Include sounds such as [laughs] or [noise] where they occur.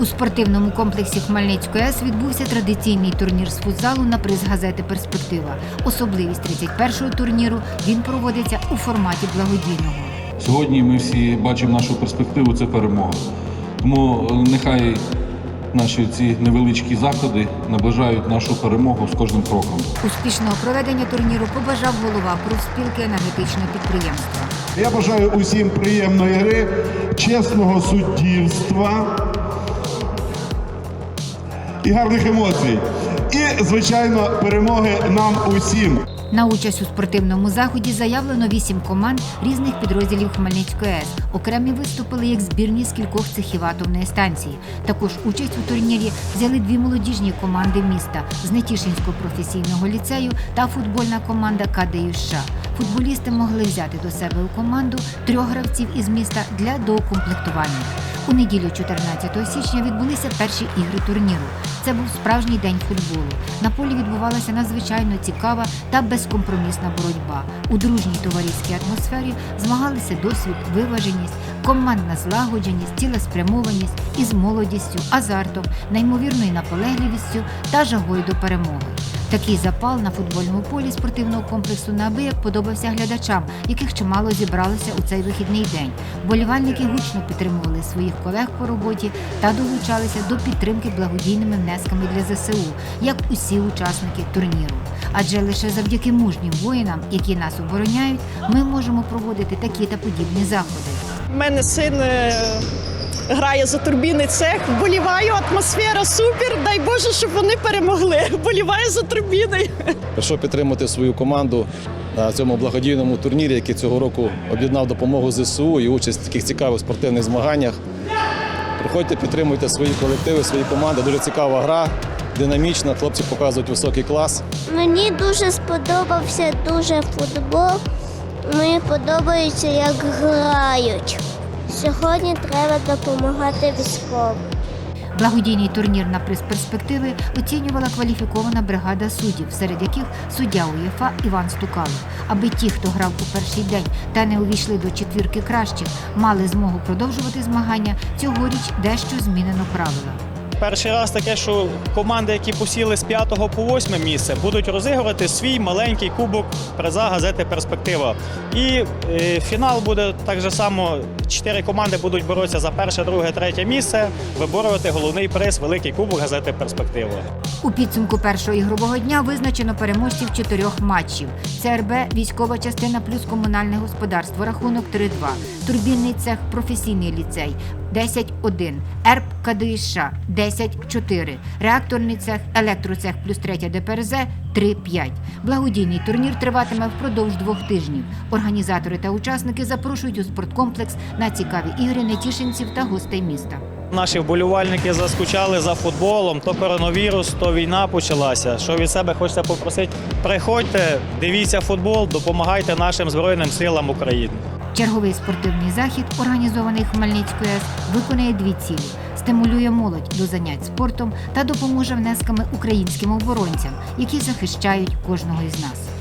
У спортивному комплексі Хмельницької АЕС відбувся традиційний турнір з футзалу на приз газети Перспектива. Особливість 31-го турніру він проводиться у форматі благодійного. Сьогодні ми всі бачимо нашу перспективу це перемога. Тому е, нехай наші ці невеличкі заходи наближають нашу перемогу з кожним кроком. Успішного проведення турніру побажав голова профспілки енергетичного підприємства. Я бажаю усім приємної гри, чесного суддівства і гарних емоцій. І, звичайно, перемоги нам усім. На участь у спортивному заході заявлено вісім команд різних підрозділів Хмельницької АЕС. Окремі виступили як збірні з кількох цехів атомної станції. Також участь у турнірі взяли дві молодіжні команди міста з Нетішинського професійного ліцею та футбольна команда КДЮ США. Футболісти могли взяти до себе у команду трьох гравців із міста для доукомплектування. У неділю 14 січня відбулися перші ігри турніру. Це був справжній день футболу. На полі відбувалася надзвичайно цікава та безкомпромісна боротьба. У дружній товариській атмосфері змагалися досвід, виваженість, командна злагодженість, цілеспрямованість із молодістю, азартом, неймовірною наполегливістю та жагою до перемоги. Такий запал на футбольному полі спортивного комплексу неабияк подобався глядачам, яких чимало зібралося у цей вихідний день. Болівальники гучно підтримували своїх колег по роботі та долучалися до підтримки благодійними внесками для ЗСУ, як усі учасники турніру. Адже лише завдяки мужнім воїнам, які нас обороняють, ми можемо проводити такі та подібні заходи. У мене син е, грає за турбінний цех. Вболіваю, атмосфера супер. Дай Боже, щоб вони перемогли. [laughs] Вболіваю за турбіни. Прийшов підтримати свою команду на цьому благодійному турнірі, який цього року об'єднав допомогу ЗСУ і участь в таких цікавих спортивних змаганнях. Приходьте, підтримуйте свої колективи, свої команди. Дуже цікава гра, динамічна. Хлопці показують високий клас. Мені дуже сподобався дуже футбол. Мені подобається, як грають. Сьогодні треба допомагати військовим. Благодійний турнір на приз перспективи оцінювала кваліфікована бригада суддів, серед яких суддя УЄФА Іван Стукалов. Аби ті, хто грав у перший день та не увійшли до четвірки кращих, мали змогу продовжувати змагання, цьогоріч дещо змінено правила. Перший раз таке, що команди, які посіли з 5 по 8 місце, будуть розігрувати свій маленький кубок приза газети Перспектива. І е, фінал буде так же само. Чотири команди будуть боротися за перше, друге, третє місце, виборювати головний приз Великий кубок газети Перспектива. У підсумку першого ігрового дня визначено переможців чотирьох матчів. ЦРБ військова частина плюс комунальне господарство. Рахунок 3-2. Турбінний цех професійний ліцей 10-1. ЕРП КДІШ 10-4. Реакторний цех електроцех плюс третя ДПРЗ 3-5. Благодійний турнір триватиме впродовж двох тижнів. Організатори та учасники запрошують у спорткомплекс на цікаві ігри нетішинців та гостей міста. Наші вболівальники заскучали за футболом. То коронавірус, то війна почалася. Що від себе хочеться попросити? Приходьте, дивіться футбол, допомагайте нашим збройним силам України. Черговий спортивний захід, організований Хмельницькою АЕС, виконує дві цілі: стимулює молодь до занять спортом та допоможе внесками українським оборонцям, які захищають кожного із нас.